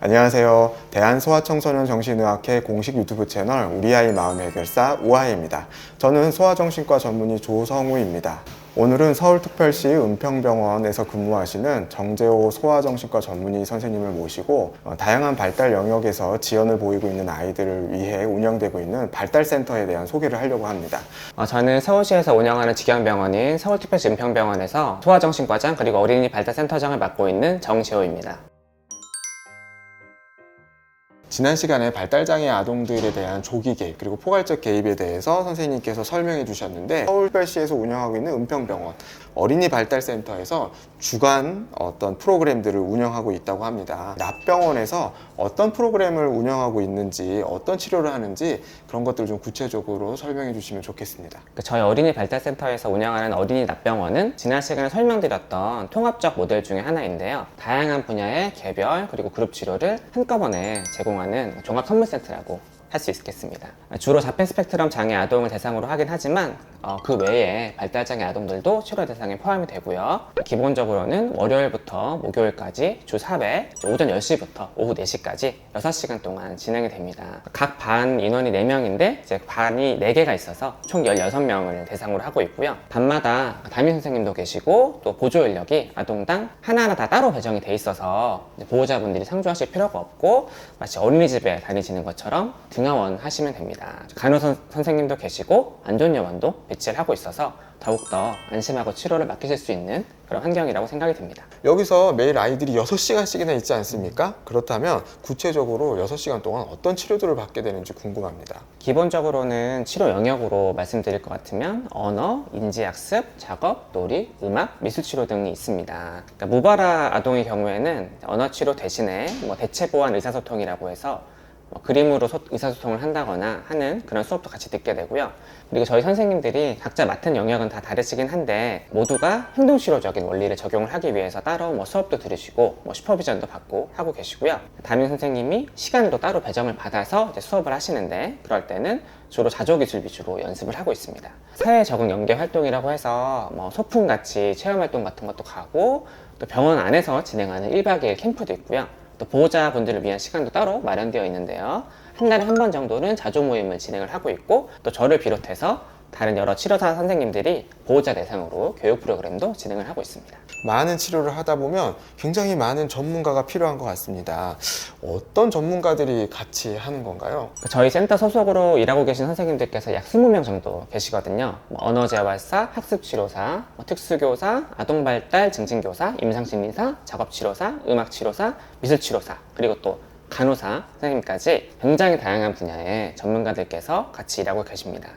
안녕하세요. 대한소아청소년 정신의학회 공식 유튜브 채널 우리 아이 마음 해결사 우아이입니다. 저는 소아정신과 전문의 조성우입니다. 오늘은 서울특별시 은평병원에서 근무하시는 정재호 소아정신과 전문의 선생님을 모시고 어, 다양한 발달 영역에서 지원을 보이고 있는 아이들을 위해 운영되고 있는 발달센터에 대한 소개를 하려고 합니다. 어, 저는 서울시에서 운영하는 직영병원인 서울특별시 은평병원에서 소아정신과장 그리고 어린이 발달센터장을 맡고 있는 정재호입니다. 지난 시간에 발달장애 아동들에 대한 조기 개입 그리고 포괄적 개입에 대해서 선생님께서 설명해 주셨는데 서울별시에서 운영하고 있는 은평병원 어린이 발달센터에서 주간 어떤 프로그램들을 운영하고 있다고 합니다. 납병원에서 어떤 프로그램을 운영하고 있는지 어떤 치료를 하는지 그런 것들을 좀 구체적으로 설명해 주시면 좋겠습니다. 그 저희 어린이 발달센터에서 운영하는 어린이 납병원은 지난 시간에 설명드렸던 통합적 모델 중에 하나인데요. 다양한 분야의 개별 그리고 그룹 치료를 한꺼번에 제공 하는 종합 선물 센터라고 할 수 있겠습니다. 주로 자폐 스펙트럼 장애 아동을 대상으로 하긴 하지만 어, 그 외에 발달장애 아동들도 치료 대상에 포함이 되고요. 기본적으로는 월요일부터 목요일까지 주 4회 오전 10시부터 오후 4시까지 6시간 동안 진행이 됩니다. 각 반 인원이 4명인데 이제 반이 4개가 있어서 총 16명을 대상으로 하고 있고요. 반마다 담임 선생님도 계시고 또 보조 인력이 아동당 하나하나 다 따로 배정이 돼 있어서 보호자분들이 상주하실 필요가 없고 마치 어린이집에 다니시는 것처럼 등하원 하시면 됩니다. 간호사 선생님도 계시고 안전요원도 배치를 하고 있어서 더욱더 안심하고 치료를 맡기실 수 있는 그런 환경이라고 생각이 듭니다. 여기서 매일 아이들이 6시간씩이나 있지 않습니까? 그렇다면 구체적으로 6시간 동안 어떤 치료들을 받게 되는지 궁금합니다. 기본적으로는 치료 영역으로 말씀드릴 것 같으면 언어, 인지학습, 작업, 놀이, 음악, 미술치료 등이 있습니다. 그러니까 무발화 아동의 경우에는 언어치료 대신에 뭐 대체보완 의사소통이라고 해서 뭐 그림으로 소- 의사소통을 한다거나 하는 그런 수업도 같이 듣게 되고요. 그리고 저희 선생님들이 각자 맡은 영역은 다 다르시긴 한데 모두가 행동치료적인 원리를 적용을 하기 위해서 따로 뭐 수업도 들으시고 뭐 슈퍼비전도 받고 하고 계시고요. 담임 선생님이 시간을 또 따로 배정을 받아서 이제 수업을 하시는데 그럴 때는 주로 자조기술 위주로 연습을 하고 있습니다. 사회 적응 연계 활동이라고 해서 뭐 소풍 같이 체험 활동 같은 것도 가고 또 병원 안에서 진행하는 1박 2일 캠프도 있고요. 또 보호자분들을 위한 시간도 따로 마련되어 있는데요. 한 달에 한 번 정도는 자조 모임을 진행을 하고 있고 또 저를 비롯해서 다른 여러 치료사 선생님들이 보호자 대상으로 교육 프로그램도 진행을 하고 있습니다. 많은 치료를 하다 보면 굉장히 많은 전문가가 필요한 것 같습니다. 어떤 전문가들이 같이 하는 건가요? 그 저희 센터 소속으로 일하고 계신 선생님들께서 약 20명 정도 계시거든요. 뭐 언어재활사, 학습치료사, 뭐 특수교사, 아동발달 증진교사, 임상심리사, 작업치료사, 음악치료사, 미술치료사, 그리고 또 간호사 선생님까지 굉장히 다양한 분야의 전문가들께서 같이 일하고 계십니다.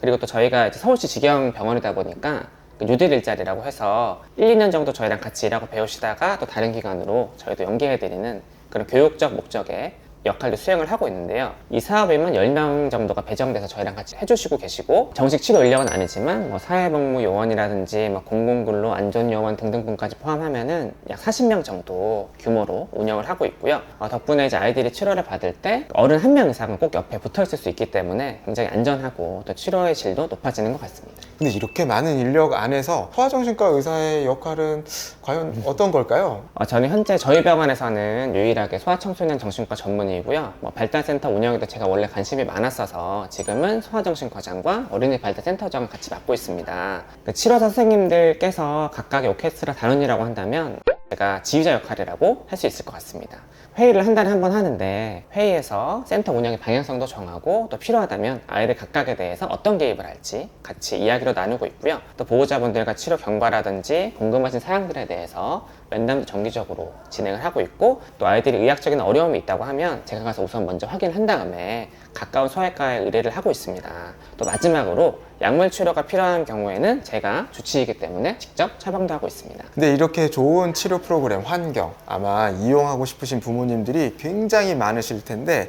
그리고 또 저희가 서울시 직영 병원이다 보니까 그 뉴딜 일자리라고 해서 1, 2년 정도 저희랑 같이 일하고 배우시다가 또 다른 기관으로 저희도 연계해드리는 그런 교육적 목적의 역할도 수행을 하고 있는데요. 이 사업에만 10명 정도가 배정돼서 저희랑 같이 해주시고 계시고 정식 치료 인력은 아니지만 뭐 사회복무 요원이라든지 뭐 공공근로 안전요원 등등 분까지 포함하면은 약 40명 정도 규모로 운영을 하고 있고요. 어, 덕분에 이제 아이들이 치료를 받을 때 어른 한 명 이상은 꼭 옆에 붙어 있을 수 있기 때문에 굉장히 안전하고 또 치료의 질도 높아지는 것 같습니다. 근데 이렇게 많은 인력 안에서 소아정신과 의사의 역할은 과연 어떤 걸까요? 어, 저는 현재 저희 병원에서는 유일하게 소아청소년 정신과 전문의 이고요. 뭐 발달센터 운영에도 제가 원래 관심이 많았어서 지금은 소아정신과장과 어린이 발달센터장을 같이 맡고 있습니다. 그 치료사 선생님들께서 각각의 오케스트라 단원이라고 한다면 제가 지휘자 역할이라고 할 수 있을 것 같습니다. 회의를 한 달에 한 번 하는데 회의에서 센터 운영의 방향성도 정하고 또 필요하다면 아이들 각각에 대해서 어떤 개입을 할지 같이 이야기로 나누고 있고요. 또 보호자분들과 치료 경과라든지 궁금하신 사항들에 대해서 면담도 정기적으로 진행을 하고 있고 또 아이들이 의학적인 어려움이 있다고 하면 제가 가서 우선 먼저 확인한 다음에 가까운 소아과에 의뢰를 하고 있습니다. 또 마지막으로 약물 치료가 필요한 경우에는 제가 주치이기 때문에 직접 처방도 하고 있습니다. 근데 이렇게 좋은 치료 프로그램 환경 아마 이용하고 싶으신 부모님들이 굉장히 많으실 텐데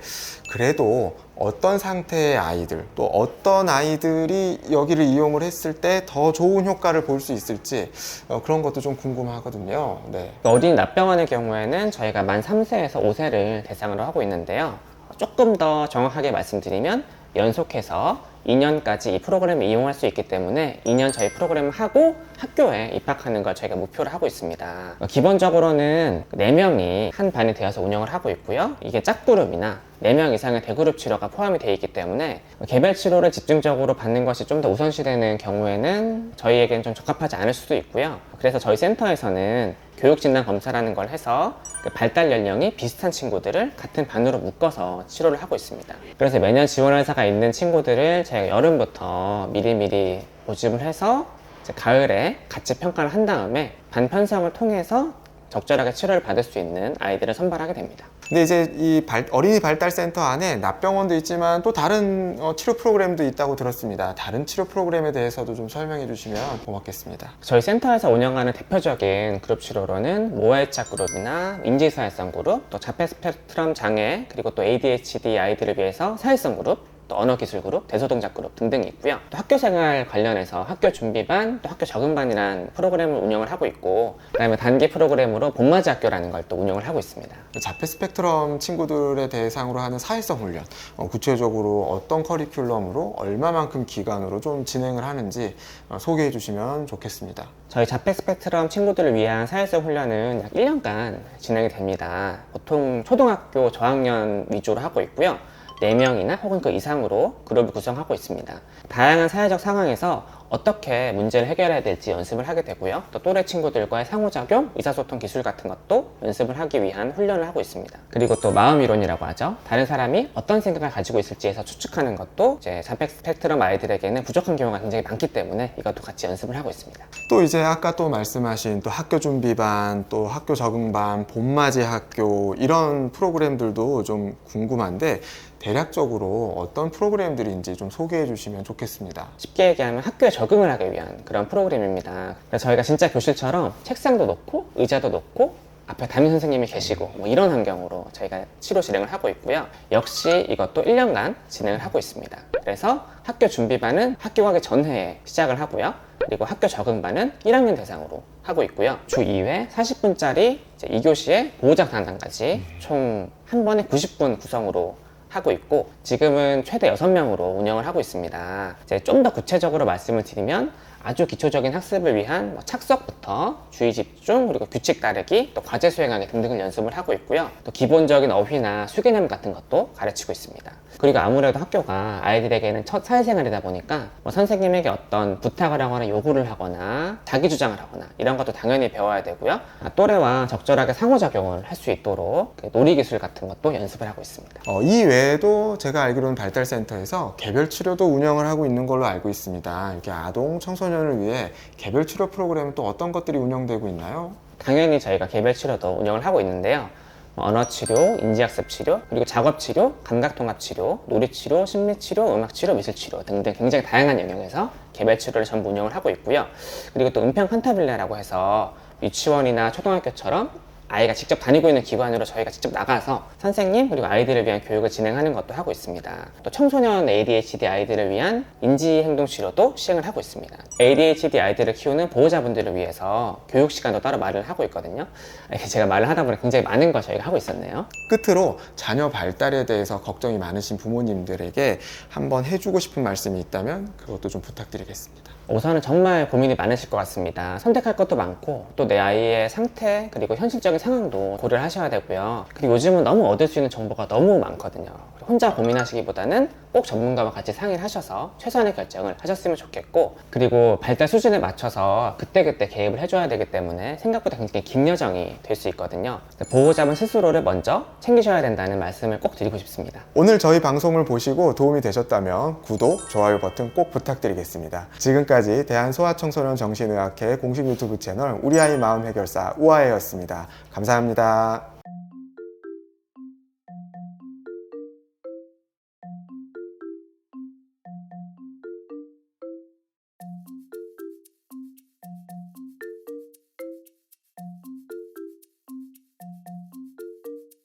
그래도 어떤 상태의 아이들 또 어떤 아이들이 여기를 이용을 했을 때 더 좋은 효과를 볼 수 있을지 어, 그런 것도 좀 궁금하거든요. 네. 어린이 납병원의 경우에는 저희가 만 3세에서 5세를 대상으로 하고 있는데요. 조금 더 정확하게 말씀드리면 연속해서 2년까지 이 프로그램을 이용할 수 있기 때문에 2년 저희 프로그램을 하고 학교에 입학하는 걸 저희가 목표로 하고 있습니다. 기본적으로는 4명이 한 반이 되어서 운영을 하고 있고요. 이게 짝그룹이나 4명 이상의 대그룹 치료가 포함이 되어 있기 때문에 개별 치료를 집중적으로 받는 것이 좀 더 우선시되는 경우에는 저희에겐 좀 적합하지 않을 수도 있고요. 그래서 저희 센터에서는 교육진단 검사라는 걸 해서 그 발달 연령이 비슷한 친구들을 같은 반으로 묶어서 치료를 하고 있습니다. 그래서 매년 지원 회사가 있는 친구들을 저희가 여름부터 미리미리 모집을 해서 가을에 같이 평가를 한 다음에 반 편성을 통해서 적절하게 치료를 받을 수 있는 아이들을 선발하게 됩니다. 근데 이제 이 발- 어린이 발달센터 안에 납병원도 있지만 또 다른 어, 치료 프로그램도 있다고 들었습니다. 다른 치료 프로그램에 대해서도 좀 설명해 주시면 고맙겠습니다. 저희 센터에서 운영하는 대표적인 그룹 치료로는 모아이차 그룹이나 인지사회성 그룹, 또 자폐 스펙트럼 장애, 그리고 또 ADHD 아이들을 위해서 사회성 그룹, 또 언어기술 그룹, 대소동작 그룹 등등이 있고요. 또 학교생활 관련해서 학교 준비반, 또 학교 적응반이라는 프로그램을 운영을 하고 있고, 그다음에 단기 프로그램으로 봄맞이 학교라는 걸 또 운영을 하고 있습니다. 자폐 스펙트럼 친구들의 대상으로 하는 사회성 훈련, 어, 구체적으로 어떤 커리큘럼으로 얼마만큼 기간으로 좀 진행을 하는지 어, 소개해 주시면 좋겠습니다. 저희 자폐 스펙트럼 친구들을 위한 사회성 훈련은 약 1년간 진행이 됩니다. 보통 초등학교 저학년 위주로 하고 있고요. 4명이나 혹은 그 이상으로 그룹을 구성하고 있습니다. 다양한 사회적 상황에서 어떻게 문제를 해결해야 될지 연습을 하게 되고요. 또 또래 친구들과의 상호작용, 의사소통 기술 같은 것도 연습을 하기 위한 훈련을 하고 있습니다. 그리고 또 마음 이론이라고 하죠. 다른 사람이 어떤 생각을 가지고 있을지에서 추측하는 것도 이제 자폐 스펙트럼 아이들에게는 부족한 경우가 굉장히 많기 때문에 이것도 같이 연습을 하고 있습니다. 또 이제 아까 또 말씀하신 또 학교 준비반, 또 학교 적응반, 봄맞이 학교 이런 프로그램들도 좀 궁금한데 대략적으로 어떤 프로그램들인지 좀 소개해 주시면 좋겠습니다. 쉽게 얘기하면 학교에 적응을 하기 위한 그런 프로그램입니다. 그래서 저희가 진짜 교실처럼 책상도 놓고 의자도 놓고 앞에 담임 선생님이 계시고 뭐 이런 환경으로 저희가 치료 진행을 하고 있고요. 역시 이것도 1년간 진행을 하고 있습니다. 그래서 학교 준비반은 학교 가기 전해에 시작을 하고요. 그리고 학교 적응반은 1학년 대상으로 하고 있고요. 주 2회 40분짜리 2교시에 보호자 상담까지 총 한 번에 90분 구성으로 하고 있고 지금은 최대 6명으로 운영을 하고 있습니다. 이제 좀 더 구체적으로 말씀을 드리면 아주 기초적인 학습을 위한 뭐 착석부터 주의 집중 그리고 규칙 따르기 또 과제 수행하기 등등을 연습을 하고 있고요. 또 기본적인 어휘나 수개념 같은 것도 가르치고 있습니다. 그리고 아무래도 학교가 아이들에게는 첫 사회생활이다 보니까 뭐 선생님에게 어떤 부탁을 하거나 요구를 하거나 자기 주장을 하거나 이런 것도 당연히 배워야 되고요. 아, 또래와 적절하게 상호작용을 할 수 있도록 그 놀이기술 같은 것도 연습을 하고 있습니다. 어, 이 외에도 제가 알기로는 발달센터에서 개별 치료도 운영을 하고 있는 걸로 알고 있습니다. 이렇게 아동 청소년 을 위해 개별 치료 프로그램은 또 어떤 것들이 운영되고 있나요? 당연히 저희가 개별 치료도 운영을 하고 있는데요. 뭐 언어 치료, 인지학습 치료, 그리고 작업 치료, 감각 통합 치료, 놀이 치료, 심리 치료, 음악 치료, 미술 치료 등등 굉장히 다양한 영역에서 개별 치료를 전부 운영을 하고 있고요. 그리고 또 은평 칸타빌레라고 해서 유치원이나 초등학교처럼 아이가 직접 다니고 있는 기관으로 저희가 직접 나가서 선생님 그리고 아이들을 위한 교육을 진행하는 것도 하고 있습니다. 또 청소년 ADHD 아이들을 위한 인지 행동 치료도 시행을 하고 있습니다. ADHD 아이들을 키우는 보호자분들을 위해서 교육 시간도 따로 말을 하고 있거든요. 제가 말을 하다 보니 굉장히 많은 걸 저희가 하고 있었네요. 끝으로 자녀 발달에 대해서 걱정이 많으신 부모님들에게 한번 해주고 싶은 말씀이 있다면 그것도 좀 부탁드리겠습니다. 우선은 정말 고민이 많으실 것 같습니다. 선택할 것도 많고 또 내 아이의 상태 그리고 현실 상황도 고려를 하셔야 되고요. 그리고 요즘은 너무 얻을 수 있는 정보가 너무 많거든요. 혼자 고민하시기보다는 꼭 전문가와 같이 상의를 하셔서 최선의 결정을 하셨으면 좋겠고 그리고 발달 수준에 맞춰서 그때그때 개입을 해줘야 되기 때문에 생각보다 굉장히 긴 여정이 될 수 있거든요. 보호자분 스스로를 먼저 챙기셔야 된다는 말씀을 꼭 드리고 싶습니다. 오늘 저희 방송을 보시고 도움이 되셨다면 구독, 좋아요 버튼 꼭 부탁드리겠습니다. 지금까지 대한소아청소년 정신의학회 공식 유튜브 채널 우리 아이 마음 해결사 우아해였습니다. 감사합니다.